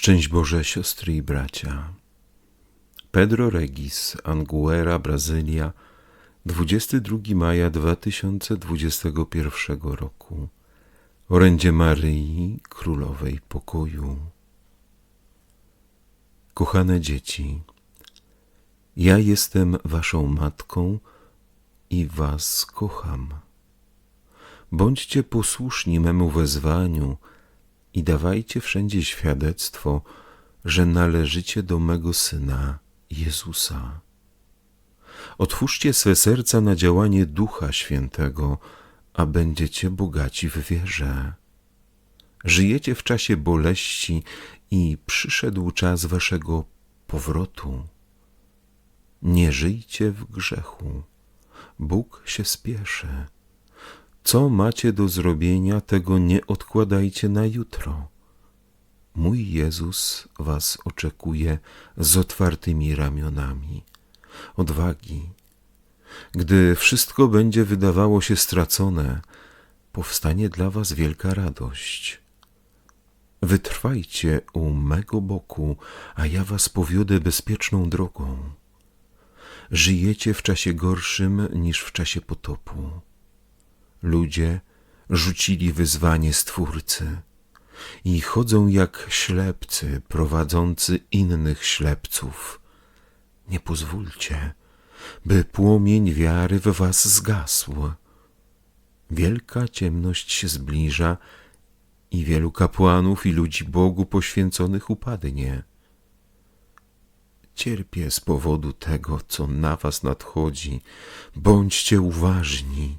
Szczęść Boże, siostry i bracia. Pedro Regis, Anguera, Brazylia, 22 maja 2021 roku. Orędzie Maryi, Królowej Pokoju. Kochane dzieci, ja jestem waszą matką i was kocham. Bądźcie posłuszni memu wezwaniu i dawajcie wszędzie świadectwo, że należycie do mego Syna Jezusa. Otwórzcie swe serca na działanie Ducha Świętego, a będziecie bogaci w wierze. Żyjecie w czasie boleści i przyszedł czas waszego powrotu. Nie żyjcie w grzechu. Bóg się spieszy. Co macie do zrobienia, tego nie odkładajcie na jutro. Mój Jezus was oczekuje z otwartymi ramionami. Odwagi. Gdy wszystko będzie wydawało się stracone, powstanie dla was wielka radość. Wytrwajcie u mego boku, a ja was powiodę bezpieczną drogą. Żyjecie w czasie gorszym niż w czasie potopu. Ludzie rzucili wyzwanie Stwórcy i chodzą jak ślepcy prowadzący innych ślepców. Nie pozwólcie, by płomień wiary w was zgasł. Wielka ciemność się zbliża i wielu kapłanów i ludzi Bogu poświęconych upadnie. Cierpię z powodu tego, co na was nadchodzi. Bądźcie uważni.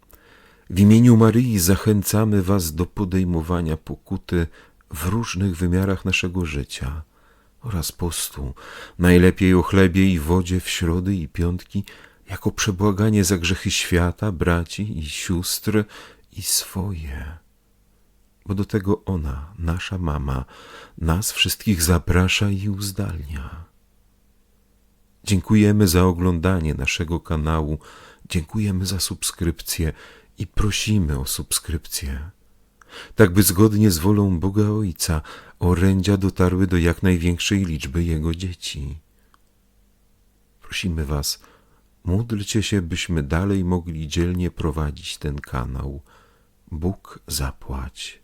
w imieniu Maryi zachęcamy Was do podejmowania pokuty w różnych wymiarach naszego życia oraz postu, najlepiej o chlebie i wodzie w środy i piątki, jako przebłaganie za grzechy świata, braci i sióstr i swoje. Bo do tego ona, nasza mama, nas wszystkich zaprasza i uzdalnia. Dziękujemy za oglądanie naszego kanału, dziękujemy za subskrypcję i prosimy o subskrypcję. Tak by zgodnie z wolą Boga Ojca orędzia dotarły do jak największej liczby Jego dzieci. Prosimy Was, módlcie się, byśmy dalej mogli dzielnie prowadzić ten kanał. Bóg zapłać.